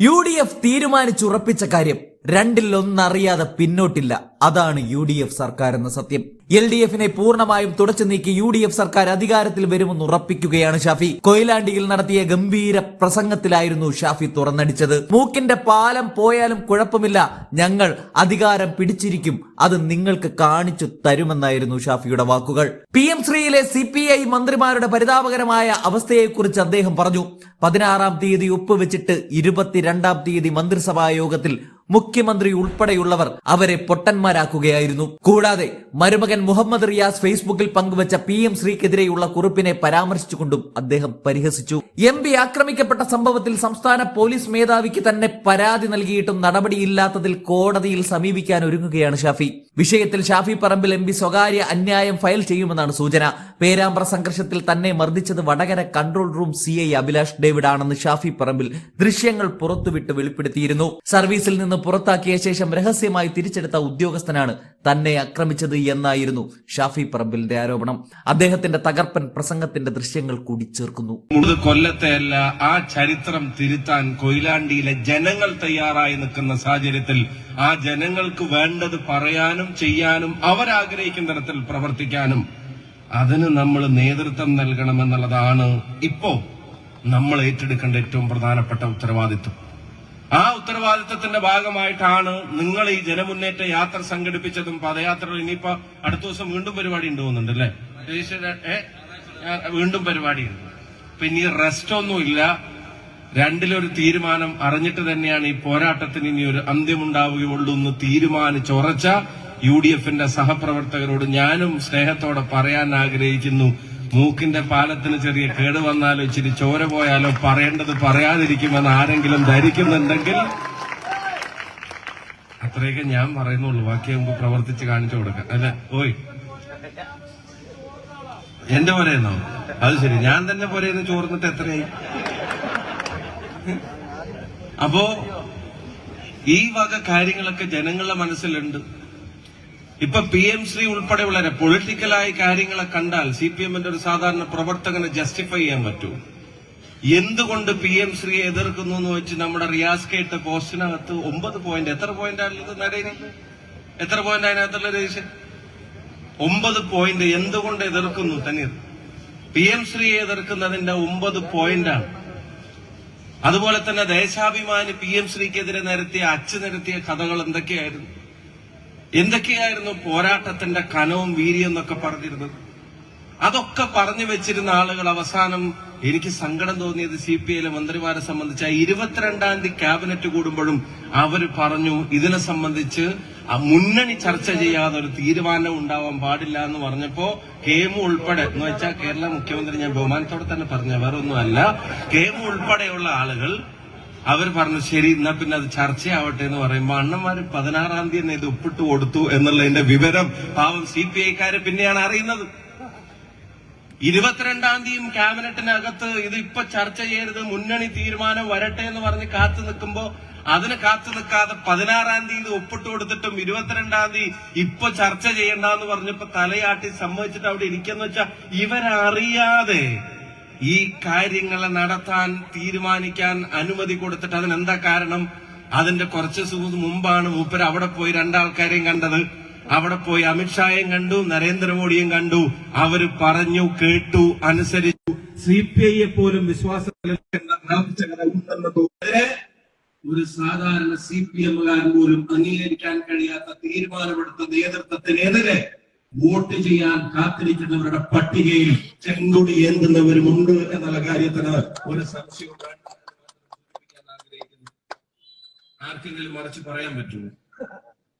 U D F തീരുമാനിച്ചുറപ്പിച്ച കാര്യം രണ്ടിൽ ഒന്നറിയാതെ പിന്നോട്ടില്ല. അതാണ് യു ഡി എഫ് സർക്കാർ എന്ന സത്യം. എൽ ഡി എഫിനെ പൂർണമായും തുടച്ചു നീക്കി യു ഡി എഫ് സർക്കാർ അധികാരത്തിൽ വരുമെന്ന് ഉറപ്പിക്കുകയാണ് ഷാഫി. കൊയിലാണ്ടിയിൽ നടത്തിയ ഗംഭീര പ്രസംഗത്തിലായിരുന്നു ഷാഫി തുറന്നടിച്ചത്. മൂക്കിന്റെ പാലം പോയാലും കുഴപ്പമില്ല. ഞങ്ങൾ അധികാരം പിടിച്ചിരിക്കും. അത് നിങ്ങൾക്ക് കാണിച്ചു തരുമെന്നായിരുന്നു ഷാഫിയുടെ വാക്കുകൾ. പി എം ശ്രീയിലെ സി പി ഐ മന്ത്രിമാരുടെ പരിതാപകരമായ അവസ്ഥയെക്കുറിച്ച് അദ്ദേഹം പറഞ്ഞു. പതിനാറാം തീയതി ഒപ്പുവെച്ചിട്ട് ഇരുപത്തിരണ്ടാം തീയതി മന്ത്രിസഭാ യോഗത്തിൽ മുഖ്യമന്ത്രി ഉൾപ്പെടെയുള്ളവർ അവരെ പൊട്ടന്മാരാക്കുകയായിരുന്നു. കൂടാതെ മരുമകൻ മുഹമ്മദ് റിയാസ് ഫേസ്ബുക്കിൽ പങ്കുവച്ച പി എം ശ്രീക്കെതിരെയുള്ള കുറിപ്പിനെ പരാമർശിച്ചുകൊണ്ടും അദ്ദേഹം പരിഹസിച്ചു. എം പി ആക്രമിക്കപ്പെട്ട സംഭവത്തിൽ സംസ്ഥാന പോലീസ് മേധാവിക്ക് തന്നെ പരാതി നൽകിയിട്ടും നടപടിയില്ലാത്തതിൽ കോടതിയിൽ സമീപിക്കാൻ ഒരുങ്ങുകയാണ് ഷാഫി. വിഷയത്തിൽ ഷാഫി പറമ്പിൽ എം പി സ്വകാര്യ അന്യായം ഫയൽ ചെയ്യുമെന്നാണ് സൂചന. പേരാമ്പ്ര സംഘർഷത്തിൽ തന്നെ മർദ്ദിച്ചത് Vadakara control room C I Abhilash David ആണെന്ന് ഷാഫി പറമ്പിൽ ദൃശ്യങ്ങൾ പുറത്തുവിട്ട് വെളിപ്പെടുത്തിയിരുന്നു. സർവീസിൽ നിന്ന് പുറത്താക്കിയ ശേഷം രഹസ്യമായി തിരിച്ചെടുത്ത ഉദ്യോഗസ്ഥനാണ് തന്നെ ആക്രമിച്ചത് എന്നായിരുന്നു ഷാഫി പറമ്പിലിന്റെ ആരോപണം. അദ്ദേഹത്തിന്റെ തകർപ്പൻ പ്രസംഗത്തിന്റെ ദൃശ്യങ്ങൾ കൂടി ചേർക്കുന്നു. കൊല്ലത്തെയല്ല ആ ചരിത്രം തിരുത്താൻ കൊയിലാണ്ടിയിലെ ജനങ്ങൾ തയ്യാറായി നിൽക്കുന്ന സാഹചര്യത്തിൽ ആ ജനങ്ങൾക്ക് വേണ്ടത് പറയാനും ചെയ്യാനും അവരാഗ്രഹിക്കുന്ന തരത്തിൽ പ്രവർത്തിക്കാനും അതിന് നമ്മൾ നേതൃത്വം നൽകണമെന്നുള്ളതാണ് ഇപ്പോ നമ്മൾ ഏറ്റെടുക്കേണ്ട ഏറ്റവും പ്രധാനപ്പെട്ട ഉത്തരവാദിത്വം. ആ ഉത്തരവാദിത്തത്തിന്റെ ഭാഗമായിട്ടാണ് നിങ്ങൾ ഈ ജനമുന്നേറ്റ യാത്ര സംഘടിപ്പിച്ചതും പദയാത്ര ഇനിയിപ്പോ അടുത്ത ദിവസം വീണ്ടും പരിപാടി ഉണ്ടാവുന്നുണ്ട് അല്ലേ? വീണ്ടും പരിപാടിയുണ്ട്. അപ്പൊ ഇനി റെസ്റ്റ് ഒന്നുമില്ല രണ്ടിലൊരു തീരുമാനം അറിഞ്ഞിട്ട് തന്നെയാണ് ഈ പോരാട്ടത്തിന് ഇനി ഒരു അന്ത്യമുണ്ടാവുകയുള്ളൂ എന്ന് തീരുമാനിച്ചുറച്ച യു ഡി എഫിന്റെ സഹപ്രവർത്തകരോട് ഞാനും സ്നേഹത്തോടെ പറയാൻ ആഗ്രഹിക്കുന്നു. മൂക്കിന്റെ പാലത്തിന് ചെറിയ കേട് വന്നാലോ ഇച്ചിരി ചോര പോയാലോ പറയേണ്ടത് പറയാതിരിക്കുമെന്ന് ആരെങ്കിലും ധരിക്കുന്നുണ്ടെങ്കിൽ അത്രയൊക്കെ ഞാൻ പറയുന്നുള്ളൂ. ബാക്കി നമുക്ക് പ്രവർത്തിച്ച് കാണിച്ചു കൊടുക്കാം. അല്ലെ? ഓയ്. എന്റെ പോരെയെന്നോ അത് ശരി. ഞാൻ തന്നെ പോരെയെന്ന് ചോർന്നിട്ട് എത്രയായി? അപ്പോ ഈ വക കാര്യങ്ങളൊക്കെ ജനങ്ങളുടെ മനസ്സിലുണ്ട്. ഇപ്പൊ പി എം ശ്രീ ഉൾപ്പെടെയുള്ള പൊളിറ്റിക്കലായ കാര്യങ്ങളെ കണ്ടാൽ സി പി എമ്മിന്റെ ഒരു സാധാരണ പ്രവർത്തകന് ജസ്റ്റിഫൈ ചെയ്യാൻ പറ്റൂ. എന്തുകൊണ്ട് പി എം ശ്രീയെ എതിർക്കുന്നു എന്ന് വെച്ച് നമ്മുടെ റിയാസ് കേട്ട പോസ്റ്റിനകത്ത് ഒമ്പത് പോയിന്റ് എത്ര പോയിന്റ് ആണുള്ളത് നടേരി എത്ര പോയിന്റ് അതിനകത്തുള്ള രജിഷൻ ഒമ്പത് പോയിന്റ് എന്തുകൊണ്ട് എതിർക്കുന്നു തനീർ? പി എം ശ്രീയെ എതിർക്കുന്നതിന്റെ ഒമ്പത് പോയിന്റാണ് അതുപോലെ തന്നെ ദേശാഭിമാനി പി എം ശ്രീക്കെതിരെ നിരത്തിയ അച്ചു നിരത്തിയ കഥകൾ എന്തൊക്കെയായിരുന്നു? എന്തൊക്കെയായിരുന്നു പോരാട്ടത്തിന്റെ കനവും വീര്യം എന്നൊക്കെ പറഞ്ഞിരുന്നത്? അതൊക്കെ പറഞ്ഞു വെച്ചിരുന്ന ആളുകൾ അവസാനം എനിക്ക് സങ്കടം തോന്നിയത് സി പി ഐയിലെ മന്ത്രിമാരെ സംബന്ധിച്ച് ആ ഇരുപത്തിരണ്ടാം തീയതി ക്യാബിനറ്റ് കൂടുമ്പോഴും അവർ പറഞ്ഞു ഇതിനെ സംബന്ധിച്ച് മുന്നണി ചർച്ച ചെയ്യാതെ ഒരു തീരുമാനം ഉണ്ടാവാൻ പാടില്ല എന്ന് പറഞ്ഞപ്പോ കേമു ഉൾപ്പെടെ എന്ന് വെച്ചാൽ കേരള മുഖ്യമന്ത്രി ഞാൻ ബഹുമാനത്തോടെ തന്നെ പറഞ്ഞ വേറെ ഒന്നുമല്ല കേമു ഉൾപ്പെടെയുള്ള ആളുകൾ അവർ പറഞ്ഞു ശരി എന്നാ പിന്നെ അത് ചർച്ചയാവട്ടെ എന്ന് പറയുമ്പോ അണ്ണന്മാര് പതിനാറാം തീയതി ഇത് ഒപ്പിട്ട് കൊടുത്തു എന്നുള്ളതിന്റെ വിവരം പാവം സി പി ഐക്കാര് പിന്നെയാണ് അറിയുന്നത്. ഇരുപത്തിരണ്ടാം തീയതിയും ക്യാബിനറ്റിനകത്ത് ഇത് ഇപ്പൊ ചർച്ച ചെയ്യരുത് മുന്നണി തീരുമാനം വരട്ടെ എന്ന് പറഞ്ഞ് കാത്തു നിൽക്കുമ്പോ അതിന് കാത്തു നിൽക്കാതെ പതിനാറാം തീയതി ഒപ്പിട്ട് കൊടുത്തിട്ടും ഇരുപത്തിരണ്ടാം തീയതി ഇപ്പൊ ചർച്ച ചെയ്യണ്ടെന്ന് പറഞ്ഞപ്പോ തലയാട്ടി സമ്മതിച്ചിട്ട് അവിടെ ഇരിക്കുന്ന വെച്ചാൽ ഇവരറിയാതെ ഈ കാര്യങ്ങളെ നടത്താൻ തീരുമാനിക്കാൻ അനുമതി കൊടുത്തിട്ട് അതിനെന്താ കാരണം? അതിന്റെ കുറച്ച് മുമ്പാണ് മൂപ്പര് അവിടെ പോയി രണ്ടാൾക്കാരെയും കണ്ടത്. അവിടെ പോയി അമിത്ഷായെയും കണ്ടു നരേന്ദ്രമോദിയും കണ്ടു. അവർ പറഞ്ഞു കേട്ടു അനുസരിച്ചു. സി പി ഐയെ പോലും വിശ്വാസം ഒരു സാധാരണ സി പി എമ്മുകാരൻ പോലും അംഗീകരിക്കാൻ കഴിയാത്ത തീരുമാനമെടുത്ത നേതൃത്വത്തിനെതിരെ വോട്ട് ചെയ്യാൻ കാത്തിരിക്കുന്നവരുടെ പട്ടികയിൽ ചെങ്കൊടി ഏന്തുന്നവരുമുണ്ട് എന്നുള്ള കാര്യത്തിന് ഒരു സംശയം ആർക്കെങ്കിലും മറിച്ച് പറയാൻ പറ്റുമോ?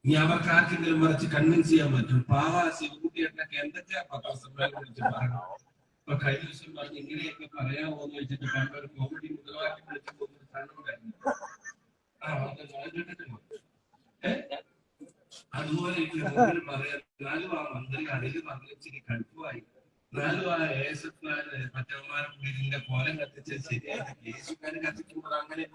ഇനി അവർക്ക് ആർക്കെങ്കിലും മറിച്ച് കൺവിൻസ് ചെയ്യാൻ പറ്റും പാവ ശിവകുട്ടിയേട്ടനൊക്കെ എന്തൊക്കെയാ പത്രസമ്മേളനം വിളിച്ച് പറയണം ഇപ്പൊ കഴിഞ്ഞ ദിവസം പറഞ്ഞ് ഇങ്ങനെയൊക്കെ പറയാമോ എന്ന് വെച്ചിട്ട് പണ്ട് ഒരു കോമഡി മുതലാക്കി വിളിച്ച് പോകുന്ന കണ്ണുണ്ടായിരുന്നു ആ അത് കേട്ടിട്ടില്ല? അതുപോലെ എനിക്ക് ആ മന്ത്രി കോലം കത്തിച്ച് ശരിയായിട്ട് യേശുക്കാരൻ കത്തിക്കുമ്പോൾ അങ്ങനെ